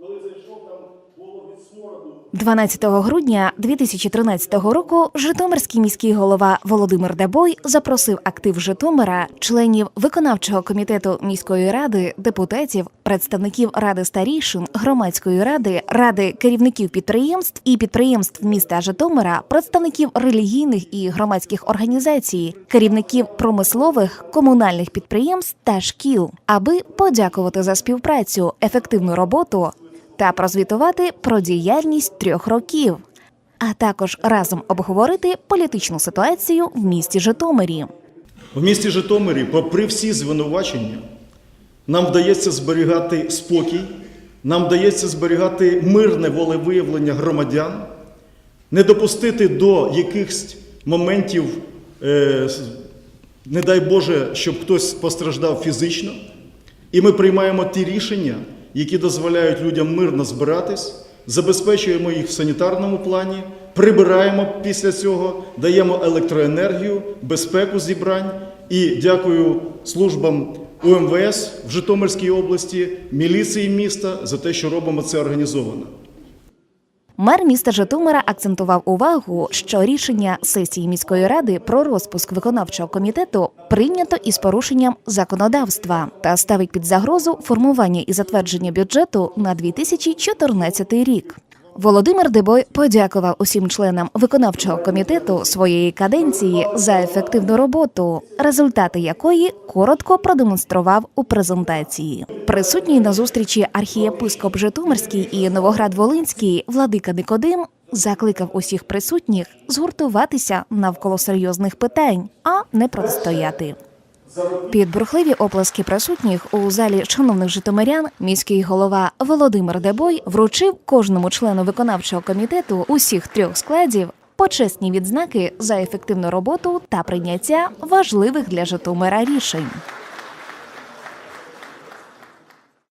Коли зайшов, там було від смороду. 12 грудня 2013 року Житомирський міський голова Володимир Дебой запросив актив Житомира, членів виконавчого комітету міської ради, депутатів, представників ради старішин, громадської ради, ради керівників підприємств і підприємств міста Житомира, представників релігійних і громадських організацій, керівників промислових, комунальних підприємств та шкіл, аби подякувати за співпрацю, ефективну роботу та прозвітувати про діяльність трьох років, а також разом обговорити політичну ситуацію в місті Житомирі. В місті Житомирі, попри всі звинувачення, нам вдається зберігати спокій, нам вдається зберігати мирне волевиявлення громадян, не допустити до якихось моментів, е, не дай Боже, щоб хтось постраждав фізично. І ми приймаємо ті рішення, які дозволяють людям мирно збиратись, забезпечуємо їх в санітарному плані, прибираємо після цього, даємо електроенергію, безпеку зібрань. І дякую службам УМВС в Житомирській області, міліції міста за те, що робимо це організовано. Мер міста Житомира акцентував увагу, що рішення сесії міської ради про розпуск виконавчого комітету прийнято із порушенням законодавства та ставить під загрозу формування і затвердження бюджету на 2014 рік. Володимир Дебой подякував усім членам виконавчого комітету своєї каденції за ефективну роботу, результати якої коротко продемонстрував у презентації. Присутній на зустрічі архієпископ Житомирський і Новоград-Волинський Владика Никодим закликав усіх присутніх згуртуватися навколо серйозних питань, а не протистояти. Під бурхливі оплески присутніх у залі шановних житомирян міський голова Володимир Дебой вручив кожному члену виконавчого комітету усіх трьох складів почесні відзнаки за ефективну роботу та прийняття важливих для Житомира рішень.